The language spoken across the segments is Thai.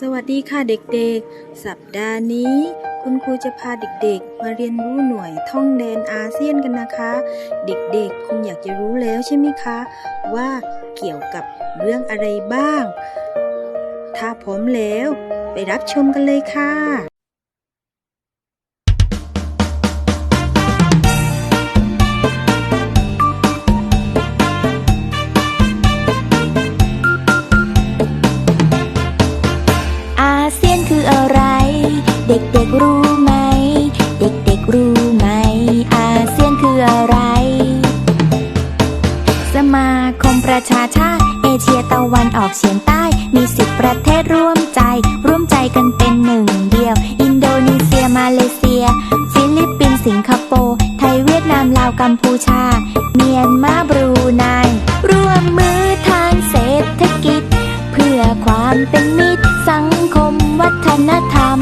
สวัสดีค่ะเด็กๆ สัปดาห์นี้ คุณครูจะพาเด็กๆ มาเรียนรู้หน่วยท่องแดนอาเซียนกันนะคะ เด็กๆ คงอยากจะรู้แล้วใช่ไหมคะ ว่าเกี่ยวกับเรื่องอะไรบ้าง ถ้าพร้อมแล้ว ไปรับชมกันเลยค่ะ ศร่วมใจ ร่วมใจกันเป็นหนึ่งเดียว อินโดนีเซียมาเลเซีย ฟิลิปปินส์สิงคโปร์ไทยเวียดนามลาวกัมพูชา เมียนมาบรูไนร่วมมือทางเศรษฐกิจ เพื่อความเป็นมิตรสังคมวัฒนธรรม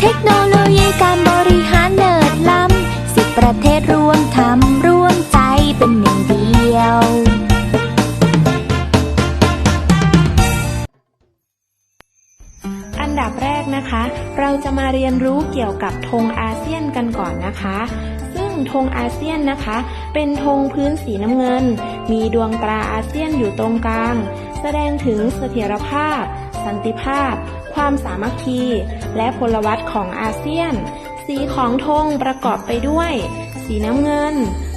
เทคโนโลยีการบริหารเนิดล้ำสิบประเทศ กนะคะ เราจะมาเรียนรู้เกี่ยวกับธงอาเซียนกันก่อนนะคะ ซึ่งธงอาเซียนนะคะ เป็นธงพื้นสีน้ำเงิน มีดวงตราอาเซียนอยู่ตรงกลาง แสดงถึงเสถียรภาพ สันติภาพ ความสามัคคี และพลวัตของอาเซียน สีของธงประกอบไปด้วย สีน้ำเงิน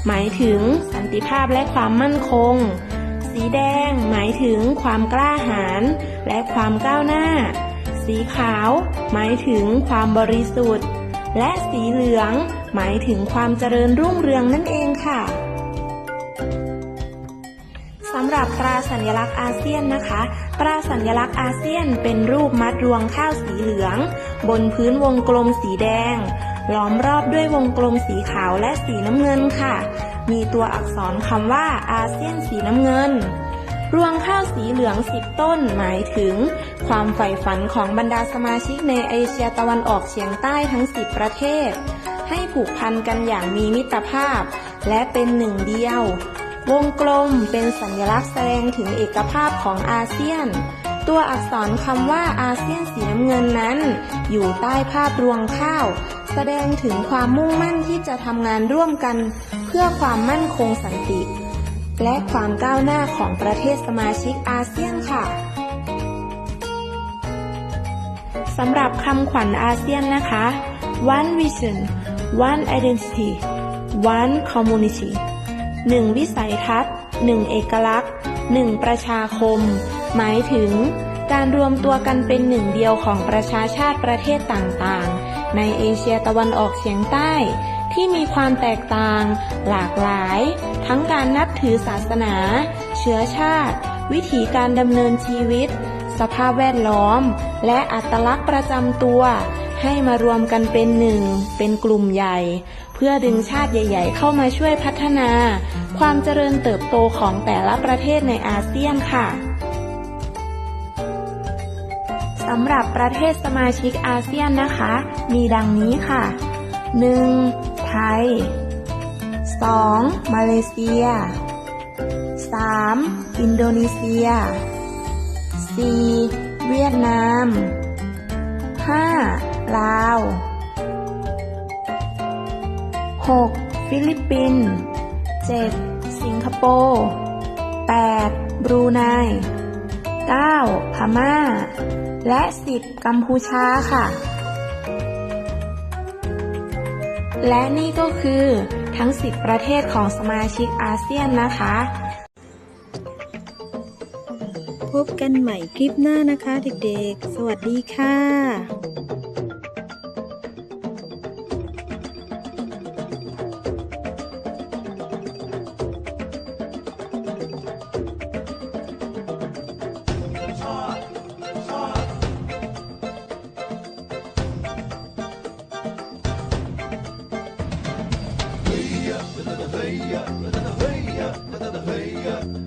หมายถึงสันติภาพและความมั่นคง สีแดงหมายถึงความกล้าหาญและความก้าวหน้า สีขาว หมายถึงความบริสุทธิ์ และสีเหลือง หมายถึงความเจริญรุ่งเรืองนั่นเองค่ะสำหรับตราสัญลักษณ์อาเซียนนะคะ ตราสัญลักษณ์อาเซียนเป็นรูปมัดรวงข้าวสีเหลือง บนพื้นวงกลมสีแดง ล้อมรอบด้วยวงกลมสีขาวและสีน้ำเงินค่ะ มีตัวอักษรคำว่าอาเซียนสีน้ำเงิน รวงข้าวสีเหลืองสิบต้นหมายถึง ความใฝ่ฝันของบรรดาสมาชิกในเอเชียตะวันออกเฉียงใต้ทั้ง 10 ประเทศ ให้ผูกพันกันอย่างมีมิตรภาพ และเป็นหนึ่งเดียว วงกลมเป็นสัญลักษณ์แสดงถึงเอกภาพของอาเซียน ตัวอักษรคำว่าอาเซียนสีน้ำเงินนั้น อยู่ใต้ภาพรวงข้าว แสดงถึงความมุ่งมั่นที่จะทำงานร่วมกัน เพื่อความมั่นคงสันติ และความก้าวหน้าของประเทศสมาชิกอาเซียนค่ะสำหรับคำขวัญอาเซียนนะคะ one vision one identity one community หนึ่งวิสัยทัศน์หนึ่งเอกลักษณ์หนึ่งประชาคม หมายถึงการรวมตัวกันเป็นหนึ่งเดียวของประชาชาติประเทศต่างๆ ในเอเชียตะวันออกเฉียงใต้ ที่มีความแตกต่าง หลากหลาย ทั้งการนับถือศาสนา เชื้อชาติ วิถีการดำเนินชีวิต สภาพแวดล้อม และอัตลักษณ์ประจำตัว ให้มารวมกันเป็นหนึ่ง เป็นกลุ่มใหญ่ เพื่อดึงชาติใหญ่ ๆ เข้ามาช่วยพัฒนา ความเจริญเติบโตของแต่ละประเทศในอาเซียนค่ะสำหรับประเทศสมาชิกอาเซียนนะคะ มีดังนี้ค่ะ 1. ไทย 2. มาเลเซีย 3. อินโดนีเซีย 4. เวียดนาม 5. ลาว 6. ฟิลิปปินส์ 7. สิงคโปร์ 8. บรูไน 9. พม่า และ 10. กัมพูชาค่ะ และนี่ก็คือทั้ง 10 ประเทศของสมาชิกอาเซียนนะคะ พบกันใหม่คลิปหน้านะคะเด็กๆ สวัสดีค่ะ 哒哒哒，飞呀，哒哒哒，飞呀，哒哒哒，飞呀。